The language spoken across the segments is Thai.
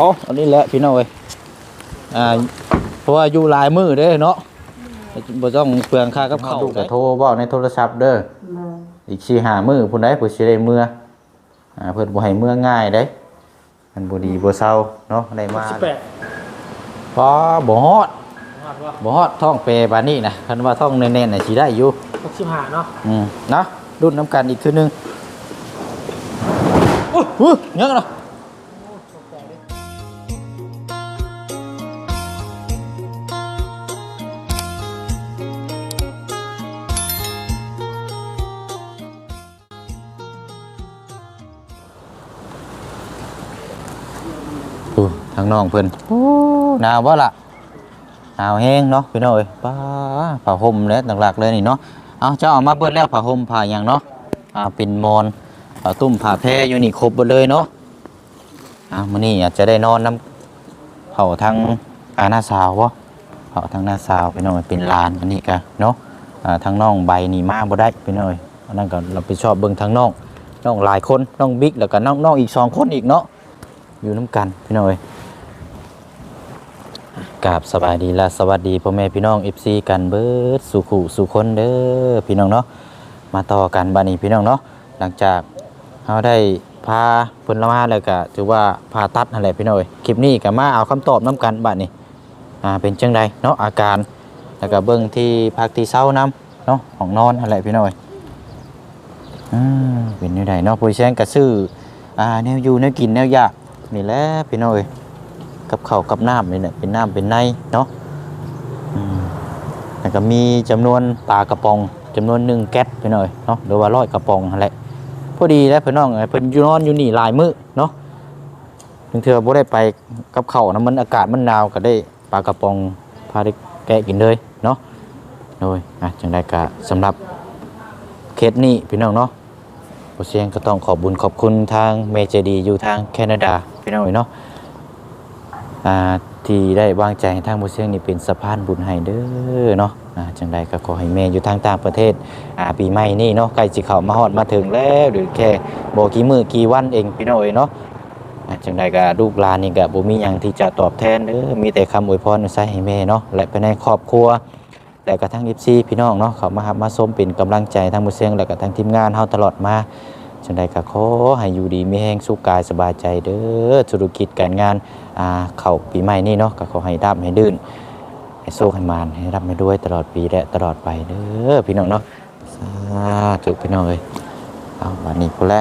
เอาอันนี้แหละพี่น้องเอ้ยอ่าเพราะว่าอยู่หลายมือเด้อเนาะบ่ต้องเปลืองค่ากับข้าวแต่โทรบอกในโทรศัพท์เด้ออีกสี่หามือพุ่นได้ผู้สิได้เมื่ออ่าเพิ่นบ่ให้เมื่อง่ายเด้มันบ่ดีบ่เซาเนาะได้มาสิบแปดพอบ่ฮอดว่าว่าบ่ฮอดท้องเปบานนี้นะคันว่าท้องแน่นๆน่ะสิได้อยู่หกสิบห้าเนาะอืมเนาะรุ่นน้ำกันอีกคือนึงอู้หูยังเนาะ อู้ทางน้องเพิ่นโอ้หนาวบ่ล่ะหนาวแห้งเนาะพี่น้องเอ้ยป้าผ้าห่มแล้วหลักๆเลยนี่เนาะเอาเจ้าเอามาเบิดแล้วผ้าห่มผ้าหยังเนาะอ่าเป็นมอนผ้าตุ้มผ้าแพรอยู่นี่ครบหมดเลยเนาะอ่ามื้อนี้อาจจะได้นอนน้ำเผาทางอาหน้าสาวบ่เผาทางหน้าสาวพี่น้องเอ้ยเป็นลานอันนี้กะเนาะอ่าทางน้องใบนี่มาบ่ได้พี่น้องเอ้ยอันนั้นก็เราไปชอบเบิ่งทางน้องน้องหลายคนน้องบิ๊กแล้วก็น้องน้องอีกสองคนอีกเนาะ อยู่น้ำกันพี่น้องเอ้ยกราบสบายดีและสวัสดีพ่อแม่พี่น้อง FC กันเบิดสุขุสุคนเด้อพี่น้องเนาะมาต่อกันบานี้พี่น้องเนาะหลังจากเราได้พาเพิ่นละมาแล้วก็ถือว่าพาตัดนั่นแหละพี่น้องเอ้ยคลิปนี้ก็มาเอาคำตอบน้กันบัดนี้อ่าเป็นจังใดเนาะอาการแล้วก็เบิ่งที่พักที่เช้านํเนาะของนอนนั่นแหละพี่น้องเอ้ยอ่าเป็นจังไดเนาะผู้แซงก็ซื้ออ่าแนวอยู่แนวกินแนวยาก นี่แหละพี่น้องเอ้ยกับเข้ากับน้ำนี่แหละเป็นน้ำเป็นในเนาะแล้วก็มีจำนวนปลากระป๋องจำนวนหนึ่งแก๊สไปหน่อยเนาะหรือว่าร้อยกระป๋องนั่นแหละพอดีแล้วพี่น้องเอ้ยเพิ่นอยู่นอนอยู่นี่หลายมื้อเนาะถึงเธอบ่ได้ไปกับเข้านะมันอากาศมันหนาวก็ได้ปลากระป๋องพาได้แกะกินเลยเนาะโดยอะจังไดก็สำหรับเคสนี้พี่น้องเนาะโอเชียงก็ต้องขอบบุญขอบคุณทางเมเจดีอยู่ทางแคนาดา พี่น้องเอ้ยเนาะที่ได้วางใจให้ทางบุเซียงนี่เป็นสะพานบุญให้เด้อเนาะจังใดก็ขอให้แม่อยู่ทางต่างประเทศปีใหม่นี่เนาะใกล้สิเข้ามาฮอดมาถึงแล้วหรือแค่บ่กี่มือกี่วันเองพี่น้องเอ้ยเนาะจังใดก็ลูกหลานนี่ก็บ่มีหยังที่จะตอบแทนเด้อมีแต่คำอวยพรใส่ให้แม่เนาะและภายในครอบครัวและก็ทั้ง FC พี่น้องเนาะเขามารับมาชมเป็นกำลังใจทางบุเซียงและก็ทางทีมงานเฮาตลอดมา จังใดก็ขอให้อยู่ดีมีแห้งสุขกายสบายใจเด้อธุรกิจการงานอ่าเข้าปีใหม่นี่เนาะก็ขอให้ดับให้ดื่นให้โชคให้มานให้รับให้ด้วยตลอดปีและตลอดไปเด้อพี่น้องเนาะสาธุพี่น้องเอ้ยเอาวันนี้พุ่นละ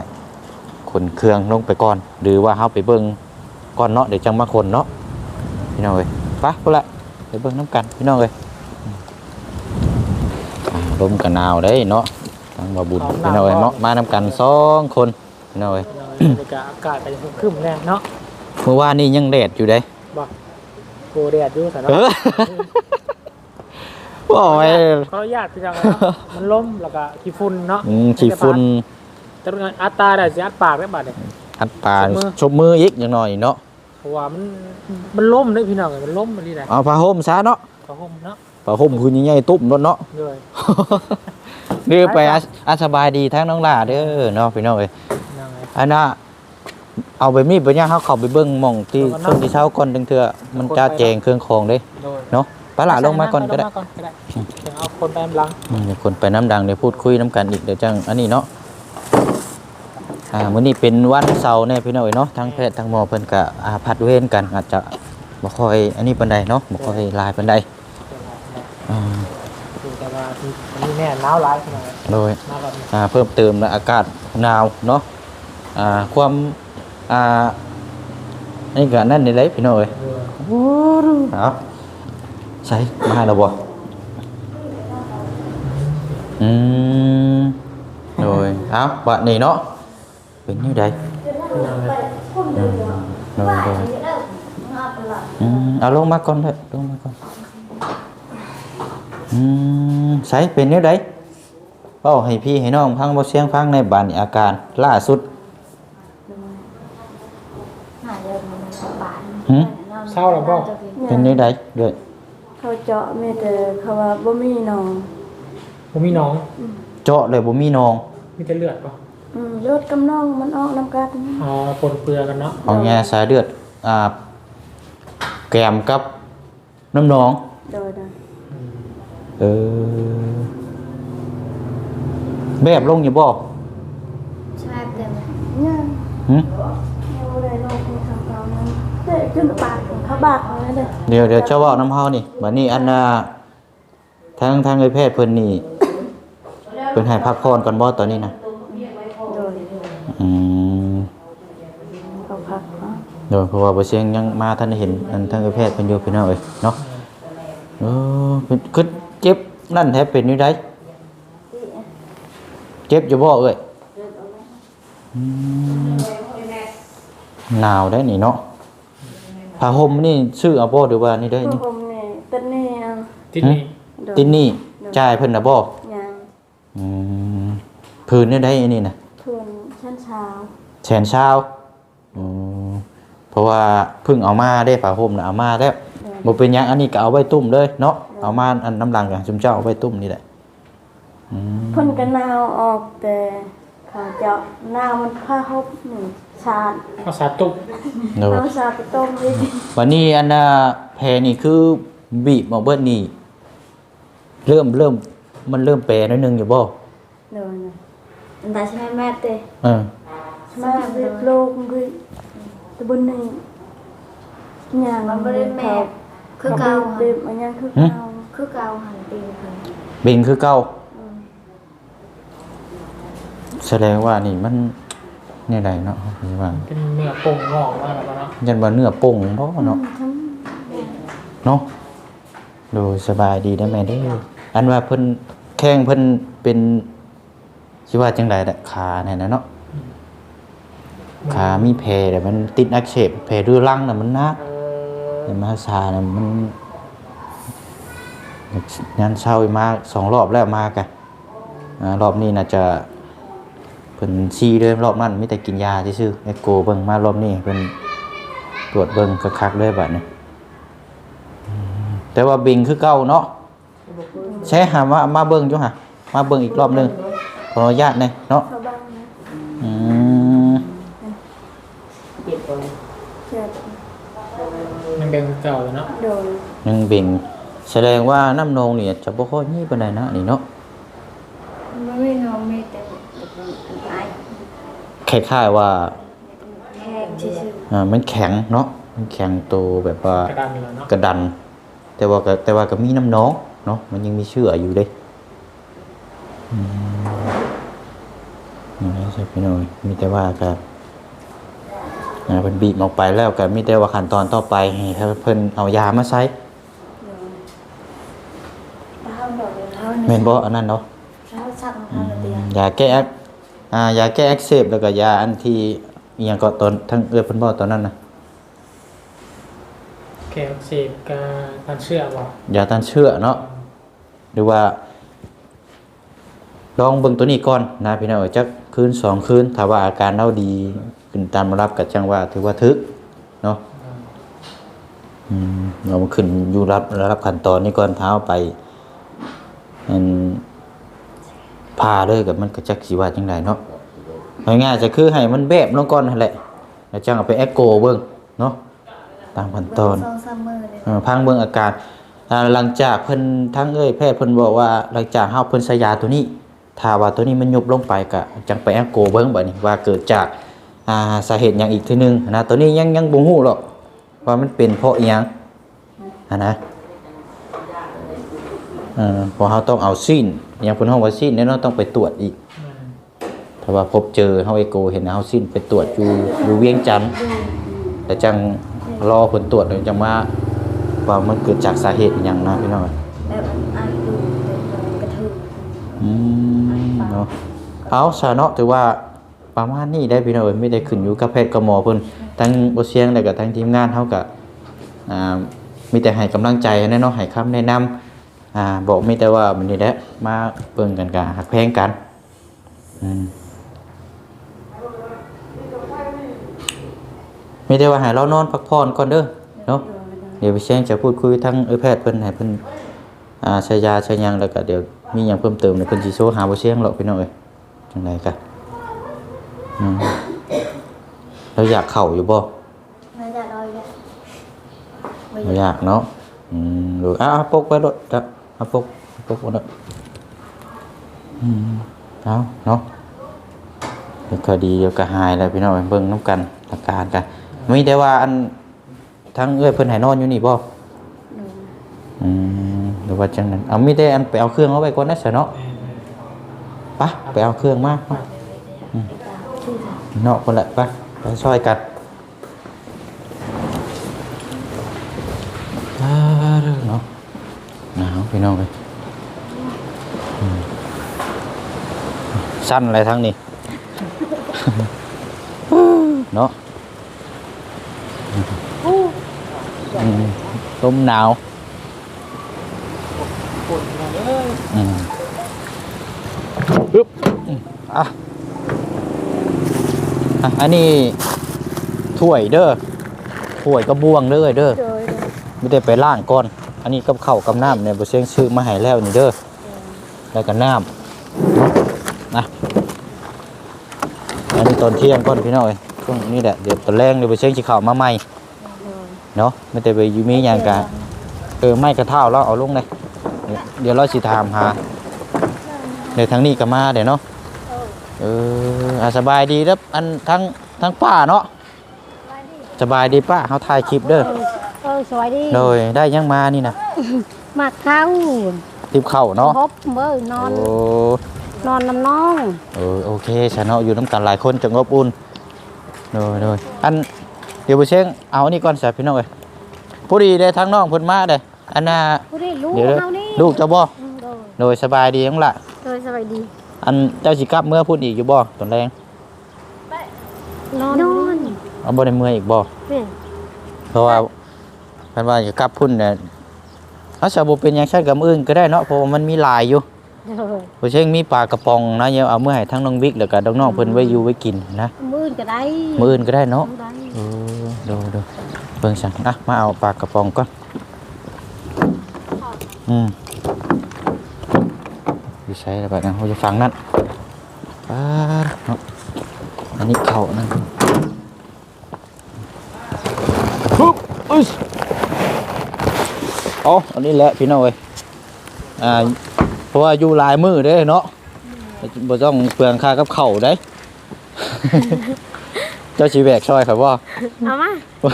คนเครื่องลงไปก่อน หรือว่าเฮาไปเบิ่งก่อนเนาะเดี๋ยวจังมาคนเนาะพี่น้องเอ้ยไปพุ่นละไปเบิ่งน้ำกันพี่น้องเอ้ยอืมอ่าลมกันหนาวเด้เนาะ ทางบ่บุญพี่น้องเอ้ยเนาะมานำกันสองคนพี่น้องเอ้ยบรรยากาศอากาศก็จะครึ้มแน่เนาะเมื่อวานนี้ยังแดดอยู่เด้บ่โกแดดอยู่แต่เนาะเออโอ้ยขออนุญาตพี่น้องเนาะมันล้มแล้วก็ขี้ฝุ่นเนาะอืมขี้ฝุ่นแต่เป็นไงอัตราได้สิอัดปากได้บาดเนี่ยอัดปลาชมมือชมมืออีกอย่างหน่อยเนาะเพราะว่ามันมันล้มเด้อพี่น้องมันล้มมันนี่แหละเอาผ้าห่มซะเนาะก็ห่มเนาะผ้าห่มคือใหญ่ๆตุ้มรถเนาะเลย เดือไปอะอะสบายดีทั้งน้องหล่าเด้อเนาะพี่น้องเอ้ยยังไงอันน่ะเอาไปมีดไปย่างเขาเข้าไปเบิ่งหม่องที่เอาก่อนเนาะช่วงที่เช้าก่อนถึงเทื่อมันจะแจงเครื่องของเด้โดยเนาะปลาหลาลงมาก่อนก็ได้ลงมาก่อนก็ได้เดี๋ยวเอาคนไปกำลังอืมเดี๋ยวคนไปน้ำดังเดี๋ยวพูดคุยน้ำกันอีกเดี๋ยวจังอันนี้เนาะอ่ามื้อนี้เป็นวันเสาร์เนี่ยพี่น้อยเนาะทั้งแพทย์ทั้งหมอเพิ่นก็อาพัดเวรกันอาจจะบ่ค่อยอันนี้ปานใดเนาะบ่ค่อยหลายปานใดอ่าดูแต่ ว่าที่นี่แน่หนาวร้ายพี่น้องโดยหนาวแบบนี้อ่าเพิ่มเติมแล้วอากาศหนาวเนาะอ่าความอ่าอันนี้ก็นั่นนี่เลยพี่น้อยเออโอ้ดูเอาใส่มาแล้วบ่อืมโดยเอาบัดนี้เนาะเป็น như ใดพี่น้องเลยอืมโดยโดยอืมเอาลงมาก่อนเถอะลงมาก่อน อืม ใส่เป็น như ใดเว้าให้พี่ให้น้องฟังบ่เสียงฟังในบ้านนี้อาการล่าสุดหืมเศร้าแล้วบ่เป็น như ใดด้วยเขาเจาะมีแต่เขาว่าบ่มีหนองผมมีน้อง เจาะเลยบ่มีนองมีแต่เลือดป่ะอืมเลือดกำนองมันออกน้ำกัดอ๋อปนเปื้อกันเนาะเอาแง่สายเลือดอ่าแกมกับน้ำหนองโดยโดย เออ แบบลงอยู่บ่ใช่เต็มยังหึเอาเลยลงในทางเรานั้นเด็กขึ้นบาทของเขาบาทของนั่นเลยเดี๋ยวเดี๋ยวเจ้าเว้าน้ำเฮานี่บัดนี้อันน่ะทางทางไอ้แพทย์เพิ่นนี่ เพิ่นให้พักผ่อนก่อนบ่ตอนนี้นะโดยอืมเขาพักเนาะโดยเพราะว่าบ่เสียงยังมาทันได้เห็นอันทางไอ้แพทย์เพิ่นอยู่พี่น้องเอ้ยเนาะเออเพิ่นคือเจ็บ นั่นแท้เป็นอยู่ไดเจ็บอยู่บ่เอ้ยอืมหนาวได้นี่เนาะผ้าห่มนี่ซื้อเอาบ่หรือว่านี่ได้พวกนี่ผมเนี่ยเต้นนี่เอาที่นี่โดยตินนี่จ่ายเพิ่นน่ะบ่ยังอืมพื้นนี่ได้อันนี้นะเพื่อนชั้นเช้าแสนเช้าอืมเพราะว่าเพิ่งเอามาได้ผ้าห่มน่ะเอามาแล้ว บ่เป็นหยังอันนี้ก็เอาไว้ตุ้มเลยเนาะเอามาอันน้ำลังอย่างชุมเจ้าเอาไว้ตุ้มนี่แหละอืมเพ่นก็นาวออกแต่เขาเจาะนาวมันผ้าฮบหนึ่งชาดภาษาตุกเนาะ เอาชาดไปต้มด้วยวันนี้อันน่ะแพรนี่คือบีบออกเบิดนี่เริ่มเริ่มมันเริ่มแปรนิดนึงอยู่บ่โดยนะแต่ใช่ไหมแม่เต้เออมาเรียบโลกด้วยตะบนนี่ย่างมันไม่ได้แม่ คือเขาเก่าเดิมมันยังคือเก่าคือเก่าหันปีค่ะบินคือเก่าแสดงว่านี่มันนี่ใดเนาะว่าเป็นเนื้อป่งงอกมากแล้วเนาะยันว่าเนื้อป่งเพราะเนาะทั้งเนาะดูสบายดีได้ไหมเด้ออันว่าเพิ่นแข้งเพิ่นเป็นสิว่าจังไดล่ะขาเนี่ยนะเนาะขามีแผลแต่มันติดอักเสบแผลเรื้อรังน่ะมันหนัก เอแต่มาซาน่ะมันงานเช้ามาสองรอบแล้วมากะอ่ารอบนี้น่าจะเพิ่นซีเด้รอบนั้นไมีแต่กินยาซื่อๆเอ็กโกเบิ่งมารอบนี้เพิ่นตรวจเบิ่งคักๆเลยบัดนี้แต่ว่าบิงคือเก่าเนาะใช่หามามาเบิ่งอยู่ฮะมาเบิ่งอีกรอบนึงขออนุญาตหน่อยเนาะเขาบ้างนะอืม เจ็บ มันเป็นเก่าเลยเนาะโดยยังบิงแสดงว่าน้ำนองนี่จะบ่ค่อยมีปานใดนะนี่เนาะไม่ไม่นอนไม่เต็มไอคล้ายๆว่าแห้งชื่ออ่ามันแข็งเนาะมันแข็งโตแบบว่ากระดานเลยเนาะกระดัน แต่ว่าก็แต่ว่าก็มีน้ำหน้องเนาะมันยังมีเชื่ออยู่เด้อืมนี่ใช่พี่น้อยมีแต่ว่าก็อ่า เพิ่นบีบออกไปแล้วก็มีแต่ว่าขั้นตอนต่อไปให้เพิ่นเอายามาใช้ๆเท้าดอกเท้าแม่นบ่อันนั้นเนาะเท้าสักเท้าเตียงยาแก้อักอ่ายาแก้อักเสบแล้วก็ยาอันที่อีหยังก็ตอนทั้งเอื้อเพิ่นบ่ตอนนั้นน่ะแกอักเสบการการเชื่อบอกยาต้านเชื้อเนาะหรือว่าลองเบิ่งตัวนี้ก่อนนะพี่น้องเอ้ยจักคืนสองคืนถ้าว่าอาการเราดี ขึ้นตามระดับก็จังว่าถือว่าถึกเนาะอืมเรามาขึ้นอยู่รับระดับขั้นตอนนี้ก่อนเท้าไปอันพาเลยกับมันก็จักสิว่าจังไดเนาะเอาง่ายๆจะคือให้มันแบบลงก่อนนั่นแหละแล้วจังเอาไปเอ็กโกเบิ่งเนาะตามขั้นตอนสองสามมือเลยเอ่อพังเบิ่งอาการอ่าหลังจากเพิ่นทั้งเอ้ยแพทย์เพิ่นบอกว่าหลังจากเฮาเพิ่นใช้ยาตัวนี้ถ้าว่าตัวนี้มันยุบลงไปก็จังไปแอลโกเบิ่งบัดนี้ว่าเกิดจาก อ่าสาเหตุหยังอีกทีหนึงนะตัวนี้ยังยังบ่ฮู้หรอกว่ามันเป็นเพราะอีหยังอะนะเอ่อเพราะเฮาต้องเอาซีนอหยังเพิ่นเฮาว่าซีนเนี่ยเนาะต้องไปตรวจอีกถ้าว่าพบเจอเฮาเอโกเห็นเฮาซีนไปตรวจอยู่อยู่เวียงจันทน์แต่จังรอผลตรวจเลยจังว่าว่ามันเกิดจากสาเหตุอิหยังนะพี่น้องแบบไอดูกระทืบอืมเนาะเอาซะเนาะถือว่า ประมาณนี้ได้พี่น้องเอ้ยไม่ได้ขึ้นอยู่กับแพทย์กับหมอเพิ่นทั้งบ่เสียงแล้วก็ทั้งทีมงานเฮาก็อ่ามีแต่ให้กำลังใจแน่เนาะให้คำแนะนำอ่าบอกมีแต่ว่ามันนี่แหละมาเบิ่งกันก็หักแพงกันอืมมีแต่ว่าให้เรานอนพักผ่อนก่อนเด้อเนาะเดี๋ยวพี่เชียงจะพูดคุยทั้งเอแพทย์เพิ่นให้เพิ่นอ่าใช้ยาใช้ยังแล้วก็เดี๋ยวมีหยังเพิ่มเติมเดี๋ยวเพิ่นสิโทรหาบ่เชียงหรอกพี่น้องเอ้ยจังไดกะอืม เราอยากเข้าอยู่บ่ไม่ได้รอยเลยไม่บ่ยากเนาะอืมดูอะเอาปกไว้รถครับเอาปกเอาปกไว้รถอืมเอาเนาะเดี๋ยวก็ดีเดี๋ยวก็หายแล้วพี่น้องเบิ่งน้ำกันอาการกันมีแต่ว่าอันทั้งเอ้อยเพิ่นให้นอนอยู่นี่บ่อืมหรือว่าจังนั้นเอามีแต่อันไปเอาเครื่องเอาไว้ก่อนนะเสยเนาะไปไปเอาเครื่องมาไปอืม เนาะคนละไปไปช่วยกันอ่าเด้อเนาะหนาวพี่น้องเลยสั้นอะไรทั้งนี้ เนาะอืมลมหนาวอืมปึ๊บอืมอะ อะอันนี้ถ้วยเด้อถ้วยกระบวงเด้อเด้อโดยไม่ได้ไปล่างก่อน อันนี้กับข้าวกับน้ำเนี่ยบ่เชียงซื้อมาให้แล้วนี่เด้อแล้วก็น้ำนะอันนี้ตอนเที่ยงก่อนพี่น้อยช่วงนี้แหละเดี๋ยวตอนแรงเดี๋ยวบ่เชียงสิเข้ามาใหม่เนาะไม่ได้ไปอยู่มีอย่างกะเออไม่กระเท่าแล้วเอาลงเลยเดี๋ยวเดี๋ยวเราสิถามหาเดี๋ยวทางนี้ก็มาเดี๋ยวเนาะเออ อะสบายดีครับอันทั้งทั้งป้าเนาะสบายดีป้าเขาถ่ายคลิปเด้อเออสวยดีโดยได้ยังมานี่นะมาเข้าทิปเข่าเนาะพบเบอร์นอนโอ้นอนน้ำน้องเออโอเคฉันเนาะอยู่น้ำกันหลายคนจะงบอุ่นโดยโดยอันเดี๋ยวไปเช็งเอานี่ก่อนสิพี่น้องเอ้ยผู้ดีได้ทั้งน้องเพิ่นมาเด้ออันน่ะผู้ได้ลูกเดี๋ยวเด้อเฮานี่ลูกเจ้าบ่อืมโดยโดยสบายดีทั้งละโดยสบายดี อันเจ้าสิกลับเมื่อพูดอีกอยู่บ่ตอนแรงนอนนอนเอาบ่ได้เมื่ออีกบ่นี่เพราะว่าเพิ่นว่าจะกลับพุ่นเนี่ยเอาสาบ่เป็นหยังใช้กับมื้ออื่นก็ได้เนาะเพราะว่ามันมีหลายอยู่โดยบ่เช่งมีปลากระป๋องนะเดี๋ยวเอามื่อให้ทั้งน้องบิ๊กแล้วก็น้องๆเพิ่นไว้อยู่ไว้กินนะมื้ออื่นก็ได้มื้ออื่นก็ได้เนาะ ได้ เออดูดูเบิ่งสั่งอะ มาเอาปลากระป๋องก่อน อืมอยู่ ใช้แล้วแบบนั้นเราจะฟังนั่นปลาเนาะอันนี้เข่านั่นปุ๊บอึ๊ยเอาอันนี้แหละพี่น้องเอ้ยอ่าเพราะว่าอยู่หลายมือเด้เนาะบ่ต้องเปลืองค่ากับเข่าวได้ เจ้าชีแบกซอยครับว่าเอามา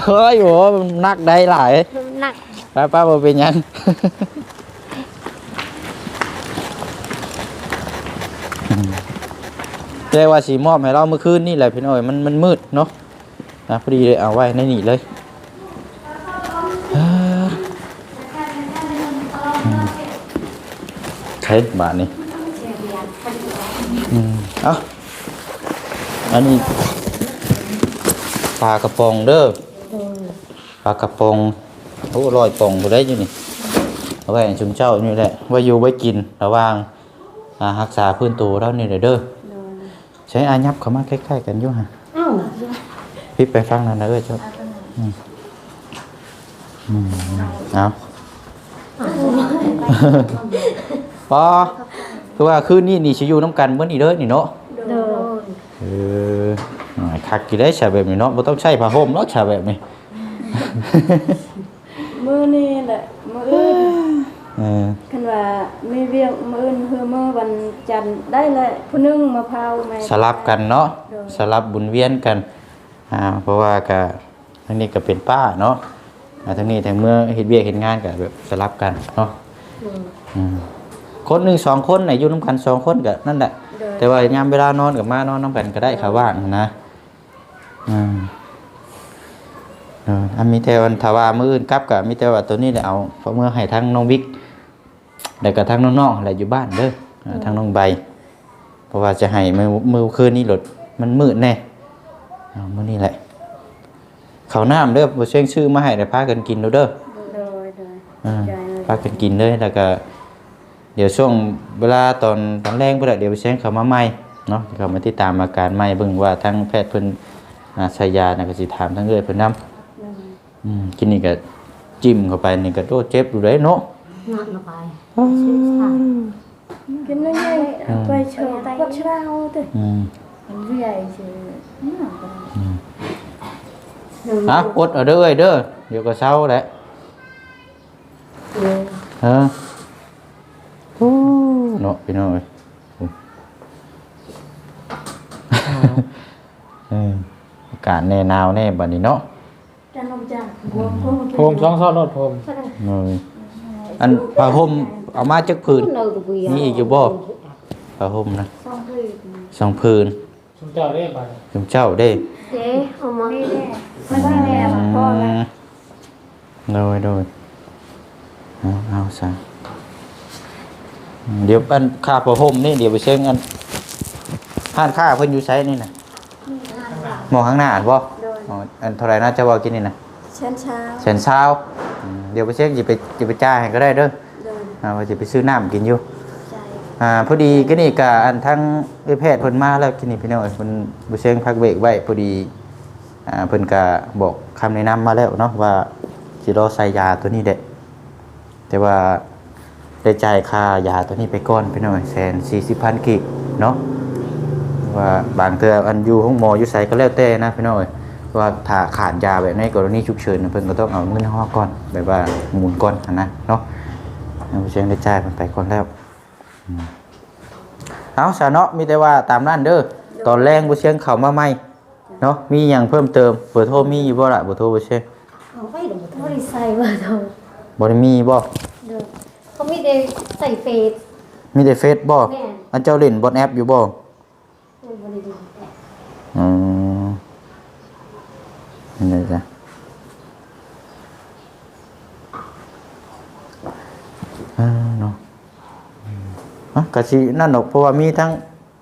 เฮ้ยโหมันนักได้หลายหนักป้าป้าบ่เป็นหยัง แต่ว่าสีมอบให้เราเมื่อคืนนี่แหละพี่น้อยมันมันมืดเนาะนะพอดีเลยเอาไว้ในนี่เลยใช้บาทนี่อืมเอ้าอันนี้ปลากระปองเด้อปลากระปองโอ้ลอยปองบ่ได้อยู่นี่เอาไว้ชุมเจ้านี่แหละไว้อยู่ไว้กินระว่างอ่ารักษาพื้นตัวเรานี่เด้อ ช้อายับเข้ามาใกล้ๆกันอยู่ฮะเอ้าพี่ไปฟังนั่นนะเอ้ยเจ้าอืมอืมเอาปอคือว่าคืนนี้นี่สิอยู่น้ำกันเมื่อนี้เด้อนี่เนาะโดยเออหน่อยคักกี่ได้ฉาแบบนี้เนาะบ่ต้องใช้ผ้าห่มเนาะฉาแบบนี้ มือนี่แหละมืออื่นเออ คันว่ามีเวียงมืออื่นคือมือวันจันทร์ได้เลยผู้หนึงมะพร้าวแม่สลับกันเนาะโดยสลับบุญเวียนกันอ่าเพราะว่าก็ทั้งนี้ก็เป็นป้าเนาะอ่าทั้งนี้แต่เมื่อเฮ็ดเวียกเฮ็ดงานก็แบบสลับกันเนาะอืมคนหนึ่งสองคนไหนะอยู่น้ำกันสองคนก็นั่นแหละโดยแต่ว่ายามเวลานอนกับมานอนน้ำกันก็ได้ค่ะว่างนะอืมเอออันมีแต่วันทว่ามืออื่นกลับกับมีแต่ว่าตัวนี้แหละเอาเพราะเมื่อให้ทั้งน้องบิ๊ก แล้วก็ทั้งน้องๆอะไรอยู่บ้านเด้ออ่าทั้งน้องใบ เพราะว่าจะให้มือมือคืนนี้หลดมันมืดแน่เอามื้อนี้แหละเขาวน้ำเด้อบ่เชียงชื่อมาให้ได้พากันกินเด้อเด้อโดยโดยอ่าใจเลยพากันกินเลยแล้วก็ เดี๋ยวช่วงเวลาตอนตอนแรกเพิ่นนะเดี๋ยวไปเชียงเขามาใหม่เนาะเขามาติดตามอาการใหม่เบิ่งว่าทั้งแพทย์เพิ่นอ่าใช้ยาน่ะก็สิถามทั้งเอื้อยเพิ่นนํอืมกินนี่ก็จิ้มเข้าไปนี่ก็โตเจ็บอยู่เลยเนาะ นอนลงไปกินง่ายๆไปเชิญวัดเช้าเด้ออืมมันใหญ่เชื่อเนี่ยก็ได้ฮะอดเอาเด้อเอ้เด้อเดี๋ยวก็เช้าแหละเลยฮะโอ้เนาะพี่น้องเอ้ยโอ้เอออากาศแน่หนาวแน่บัดนี้เนาะจะนมจังบวมพุ่งโพมสองซ้อนรถโพมเออ อันผ้าห่มเอามาจักผืน Đâu được vì มีอีกอยู่บ่ผ้าห่มนะสองผืนสองผืนชุมเจ้าได้ไปคุณเจ้าได้เจ๊เอามาไม่ได้ไม่ได้แม่มาพ่อแล้วโดยโดยเอาเอาซะเดี๋ยวอันค่าผ้าห่มนี่เดี๋ยวไปเช็คอันห้านค่าเพิ่นอยู่ไสนี่น่ะหมองข้างหน้าอันบ่โดยอ๋ออันเท่าไหร่น่าจะว่ากินนี่น่ะเช้าเช้าแสนเช้าอืม เดี๋ยวไปเช็คจะไปจะไปจ่ายให้ก็ได้เด้อโดยอ่าว่าจะไปซื้อน้ำกินอยู่ ใจอ่าพอดีก็นี่กะอันทั้งเอ้ยแพทย์เพิ่นมาแล้วกินนี่พี่น้องเอ้ยเพิ่นบ่เชิงพักเบรกไว้พอดีอ่าเพิ่นก็บอกคำแนะนำมาแล้วเนาะว่าสิรอใส่ยาตัวนี้เด้แต่ว่าได้จ่ายค่ายาตัวนี้ไปก่อนพี่น้องแสนสี่สิบพันกิกเนาะว่าบางเทื่ออันอยู่ห้องหมออยู่ไสก็แล้วแต่นะพี่น้องเอ้ย ว่าถ้าขาดยาแบบในกรณีฉุกเฉินน่ะเพิ่นก็ต้องเอาเงินห้อก่อนแบบว่าหมุนก่อนหั้นนะเนาะบ่เชิงได้จ่ายเพิ่นไปก่อนแล้วเอาสาเนาะมีแต่ว่าตามนั่นเด้อตอนแรงบ่เชียงเข้ามาใหม่เนาะมีหยังเพิ่มเติมเบอร์โทรมีอยู่บ่ล่ะเบอร์โทรบ่เชียง Không phải được ไม่ได้ใส่เบอร์โทรบ่ได้มีบ่ được Không biết đây Xảy phệt มีแต่เฟซบ่แม่นอันเจ้าเล่นบนแอปอยู่บ่ Ôi, bố đi đi. อืม นี่จ้ะเออเนาะอืมอะกะสินั่นดอกเพราะว่ามีทั้ง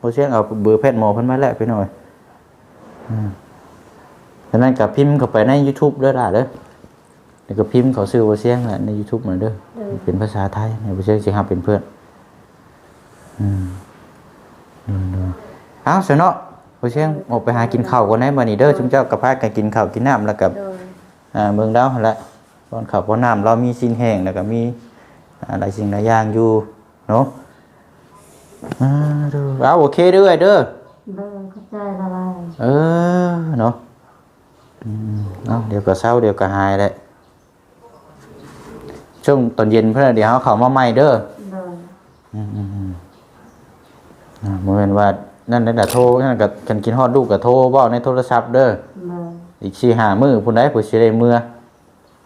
บ่เชียงเอาเบอร์แพทย์หมอเพิ่นมาแล้วพี่น้อยอืมฉะนั้นก็พิมพ์เข้าไปใน YouTube เด้อล่ะเด้อแล้วก็พิมพ์เขาซื้อบ่เชียงแหละใน YouTube มาเด้อเป็นภาษาไทยในบ่เชียงสิหาเป็นเพื่อน อืมเด้อๆเอาซะเนาะ บ่เชียงออกไปหากินข้าวก่อนได้บัดนี้เด้อชุมเจ้าก็พากันกินข้าวกินน้ำแล้วก็โดยอ่าเมืองดาวหั่นแหละตอนข้าวตอนน้ำเรามีสิ่งแห้งแล้วก็มีอ่าหลายสิ่งหลายอย่างอยู่เนาะอ่าเด้อเอาโอเคเด้อเด้อ vâng เข้าใจละลายเออเนาะอืมเอาเดี๋ยวก็เศร้าเดี๋ยวก็หายแหละช่วงตอนเย็นเพื่อนเดี๋ยวเขาเข้ามาใหม่เด้อโดยอืมอืมอืมอ่าโมเมนว่า นั่นนั่นแต่โทรนั่นกับกันกินฮอดลูกกับโทรเว่าในโทรศัพท์เด้อโดยอีกสี่หามือพุ่นได้ผู้สิได้เมื่อ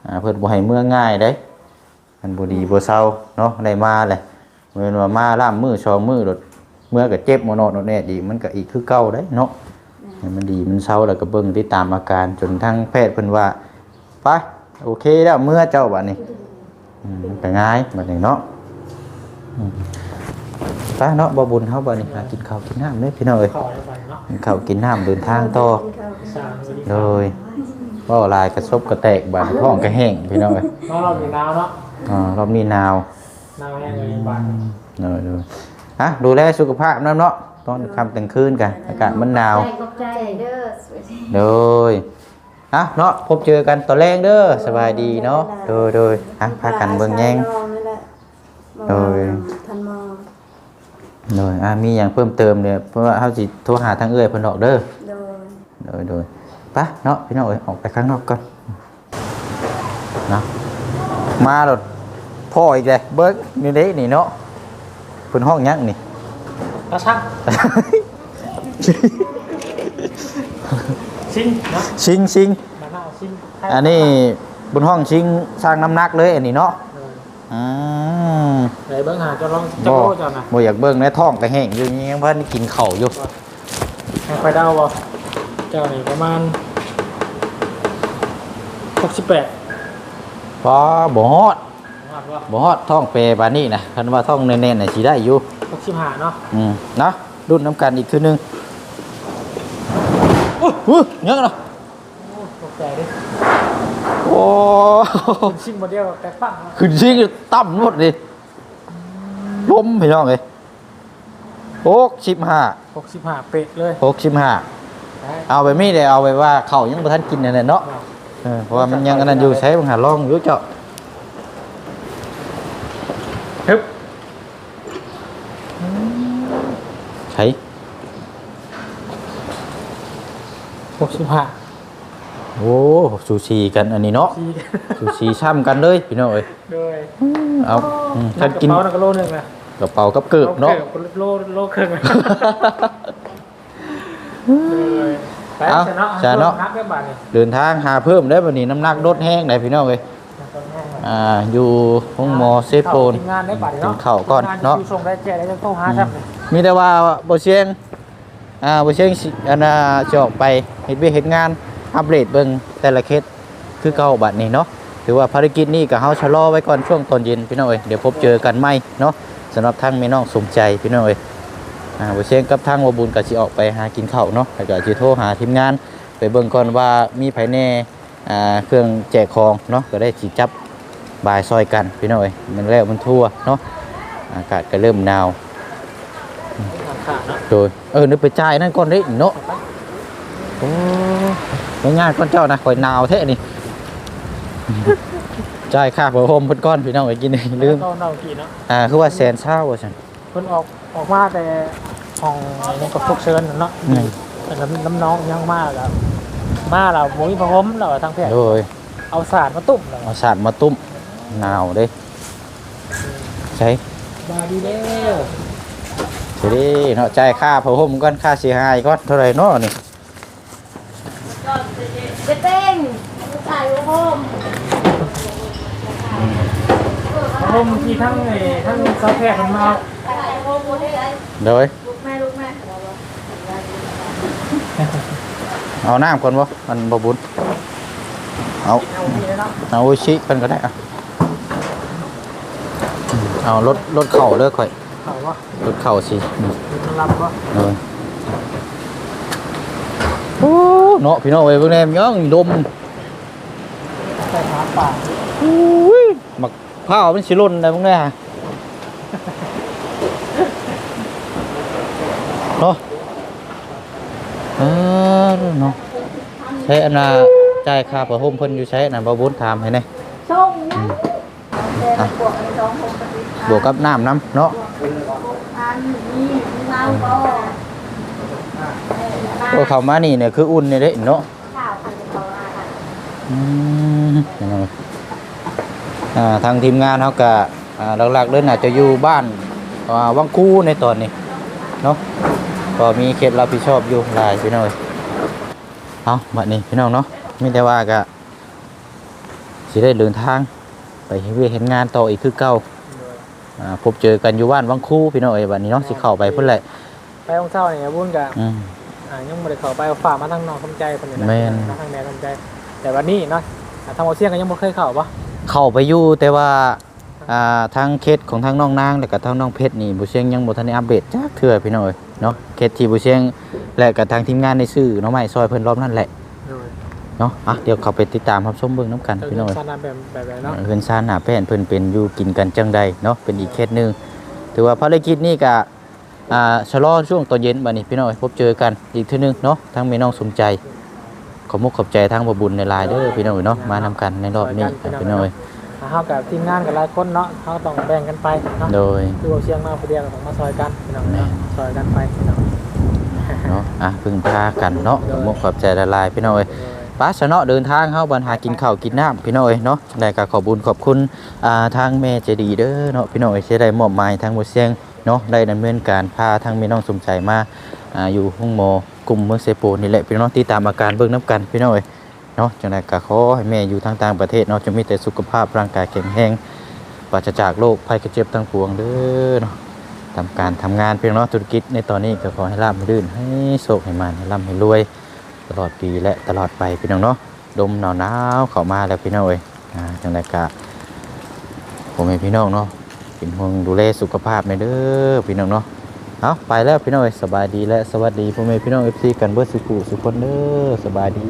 อ่าเพิ่นบ่ให้เมื่อง่ายได้มันบ่ดีบ่เศร้าเนาะได้มาแหละโมเมนว่ามาล่ามมือชองมือโดดเมื่อก็เจ็บโมโนโนแน่อีกมันก็อีกคือเก่าได้เนาะให้มันดีมันเศร้าแล้วก็เบิ่งติดตามอาการจนทั้งแพทย์เพิ่นว่าไปโอเคแล้วเมื่อเจ้าบัดนี้อืมมันก็ง่ายบัดนี้เนาะ อืมไปเนาะบ่บุญเฮาบัดนี้หากินข้าวกินน้ำเด้อพี่น้องเอ้ยข้าได้ไปเนาะกินข้าวกินน้ำเดินทางต่อสามวันนี้โดยว่าลายกระซบกระแตกบาดท้องกระแห้งพี่น้องเอ้ยเนาะเราอยู่นาวเนาะอ่ารอบนี้หนาวนาวแห้งเลยบ้านโดยโดยฮะดูแลสุขภาพน้ำเนาะตอนค่ำกลางคืนกันอากาศมันหนาวใจด้วยดีโดยอะเนาะพบเจอกันตอนแรกเด้อสบายดีเนาะโดยโดยอะพากันเบิ่งแยงโดย โดยอะมีอย่างเพิ่มเติมเนี่ยเพราะว่าเฮาสิโทรหาทางเอื้อยเพิ่นดอกเด้อโดยโดยโดยไปเนาะพี่น้องเอ้ยออกไปข้างนอกก่อนเนาะมาโดดพ่ออีกเลยเบิกนี่เด้นี่เนาะเพิ่นห้องหยังนี่กระชังชิงเนาะชิงชิงมาหน้าชิงอันนี้บนห้องชิงสร้างน้ำหนักเลยอันนี้เนาะ อืมไหนเบิ้งหาจะลองจะบ่โลจ้ะนะบ่อยากเบิ่งในท้องก็แห้งอยู่ยังเพิ่นกินข้าวอยู่ให้ไฟดาวบ่เจ้านี่ประมาณหกสิบแปดพอบ่ฮอดหัดว่าบ่ฮอดท้องเปรบานนี้นะคันว่าท้องแน่นๆน่ะสิได้อยู่หกสิบห้าเนาะอืมเนาะรุ่นน้ำกันอีกคือนึงอู้หูยังเนาะโอ้ตกใจดิโอ้ชิงโมเดลแต่ปั้งเนาะขึ้นชิงต่ำหมดเลยล้มพี่น้องเอ้ยหกสิบห้าหกสิบห้าเป๊ะเลยหกสิบห้าได้เอาไปไม่ได้เอาไปว่าเขายังบ่ทันกินนั่นแหละเนาะเนาะเออเพราะว่ามันยังอันนั้นอยู่ใช้บางหาลองอยู่เจ้าฮึบใช้หกสิบห้า โอ้ซูชิกันอันนี้เนาะชีซูชิช่ำกันเลยพี่น้องเอ้ยด้วยเอาอืมนัท่านกกระกินเป๋านักกระโลนึงนะกระเป๋ากับเกิบเนาะโลโลครึ่งเลยไปเอาชนะชนะนักได้บาทนี่เดินทางหาเพิ่มได้วันนี้น้ำหนักลดแห้งได้พี่น้องเอ้ยอ่าอยู่ห้องหมอเซโปนทีมงานได้บาทนี่กิเนาะนข้าวก่อนเนาะทีมงส่งได้แจกได้จะโทรหาครับมีแต่ว่าบ่เชียงอ่าบ่เชียงสิอันน่ะจะออกไปเฮ็ดเวยกเฮ็ดงาน อัปเดตเบิ่งแต่ละเคสคือเก่าบัดนี้เนาะถือว่าภารกิจนี้ก็เฮาชะลอไว้ก่อนช่วงตอนเย็นพี่น้องเอ้ยเดี๋ยวพบเจอกันใหม่เนาะสำหรับทางแม่น้องสมใจพี่น้องเอ้ยอ่าบ่เชียงกับทางวบุญก็สิออกไปหากินข้าวเนาะแล้วก็สิโทรหาทีมงาน ไปเบิ่งก่อนว่ามีไผแน่อ่าเครื่องแจกของเนาะก็ได้สิจับบายซอยกันพี่น้องเอ้ยมันแล้วมันทั่วเนาะอากาศก็เริ่มหนาวโดยเออนึกไปจ่ายนั่นก่อนดิเนาะโอ้ ไม่งานก้อนเจ้านะคอยหนาวแท้นี่จ่ายค่าเผื่อโฮมเพิ่นก้อนพี่น้องไปกินนี่ลืมเราเรากี่เนาะอ่าคือว่าแสนเช้าว่าซั่นเพิ่นออกออกมาแต่ห้องนี่ก็ทุกเชิญเนาะอืมแต่น้ำน้ำน้องยังมากอะมาเราหมุ้ยพะหมเราทางแพทย์โดยเอาสารมาตุ่มเราเอาสาดมาตุ้มหนาวเด้ใช่บาดีแล้วสิเด้เนาะจ่ายค่าเผื่อโฮมก่อนค่าเสียหายก่อนเท่าไหร่เนาะนี่ เจ๊เต้งใส่โฮมพะหมที่ทั้งไอ้ทั้งซอฟแพทย์มันมาใส่โฮมหมดเลย โดยลูกแม่ลูกแม่เอาน้ำก่อนบ่มันบ่บุญเอาเอาที่เนาะเอาโออิชิกันก็ได้อะเอารถรถเข่าเลิกค่อยเขาว่ารถเข่าสิอืมมันรับว่าเลยโอ้ เนาะพี่น้องเอ้ยเบิ่งแนมย่องดมใส่หาป่าอุ้ยมักพร้าวมันสิหล่นได้บ่แน่ฮะเนาะเออเนาะใช้อันน่ะจ่ายค่าประโฮมเพิ่นอยู่ใช้อันน่ะบ่บุญถามให้แน่ส่งนะแต่บวกในสองผมปฏิบวกกับน้ำน้ำเนาะอันนี้เราก็ โอ้เข้ามานี่เนี่ยคืออุ่นนี่เด้เนาะข้าวพันธุ์เขาอาหารอืมยังไงอ่าทางทีมงานเขาก็อ่าหลักๆเลยน่าจะอยู่บ้านอ่าวังคูในตอนนี้เนาะก็มีเขตรับผิดชอบอยู่หลายพี่น้องเอ้ยเอาบัดนี้พี่น้องเนาะมีแต่ว่าก็สิได้เดินทาง ไปเฮ็ดเวียกเห็นงานต่ออีกคือเก่าอ่าพบเจอกันอยู่บ้านวังคูพี่น้องเอ้ยบัดนี้เนาะสิเข้าไปพุ่นแหละไปองเช้าเนี่ยบุญกับ อืมอ่ายังไม่ได้เข้าไปเอาฝากมาทางน้องสมใจคนนี้นะแม่นมาทางแม่สมใจ แต่วันนี้เนาะอ่าทางโอเชียนก็ยังไม่เคยเข้าปะเข้าไปอยู่แต่ว่าอ่าทางเคสของทางน้องนางและกับทางน้องเพชรนี่บุเชียงยังบ่ทันได้อัปเดตจักเทื่อพี่น้องเอ้ยเนาะเคสที่บุเชียงและกับทางทีมงานในซื้อน้องใหม่ซอยเพิ่นรอบนั่นแหละเนาะอะเดี๋ยวเข้าไปติดตามรับชมเบิ่งน้ำกันเออพี่น้องเอ้ยสานามแบบแบบแบบเนาะ เพิ่นซ่านหน้าแป้นเพิ่นเป็นอยู่กินกันจังใดเนาะเป็นอีกเคสหนึงถือว่าภารกิจนี้ก็ อ่าชะลอช่วงตอนเย็นบัดนี้พี่น้องเอ้ยพบเจอกันอีกเทื่อนึงเนาะทั้งแม่น้องสมใจขอมุกขอบใจทั้งบ่บุญในไลน์เด้อพี่น้องเอ้ยเนาะมานำกันในรอบนี้พี่น้องเอ้ยอ่าเฮากับทีมงานกับหลายคนเนาะเฮาต้องแบ่งกันไปเนาะโดยคือโอเชียงมาผู้เดียวก็ต้องมาซอยกันพี่น้องแม่เนาะซอยกันไปพี่น้องเนาะอะพึ่งพากันเนาะขอมุกขอบใจละลายพี่น้องเอ้ยป้าชะเนาะเดินทางเข้าบันหากินข้าวกินน้ำพี่น้องเอ้ยเนาะได้ก็ขอบคุญขอบคุณอ่าทางแม่ใจดีเด้อเนาะพี่น้องเอ้ยที่ได้มอบหมายทางหมดเสียง เนาะได้ดำเนินการพาทางแม่น้องสมใจมาอ่าอยู่ห้องหมอกลุ่มเมืองเซโปนี่แหละพี่น้องที่ตามอาการเบิ่งน้ำกันพี่น้องเอ้ยเนาะจังไดก็ขอให้แม่อยู่ทางต่างประเทศเนาะจะมีแต่สุขภาพร่างกายแข็งแรงปราศจากโรคภัยไข้เจ็บทั้งปวงเด้อเนาะทำการทำงานเพียงเนาะธุรกิจในตอนนี้ก็ขอให้ร่ำให้รื่นให้โชคให้มันให้ร่ำให้รวย ตลอดปีและตลอดไปพี่น้องเนาะดมหนาวหนาวๆเข้ามาแล้วพี่น้องเอ้ยอ่าจังไดกะผมให้พี่น้องเนาะ เป็นห่วงดูแลสุขภาพในอยเด้อพี่น้องเนาะเอาไปแล้วพี่น้องสบายดีและสวัสดีพ่อแม่พี่น้องเอฟซีกันเบิร์สุขุสุขคนเด้อสบายดี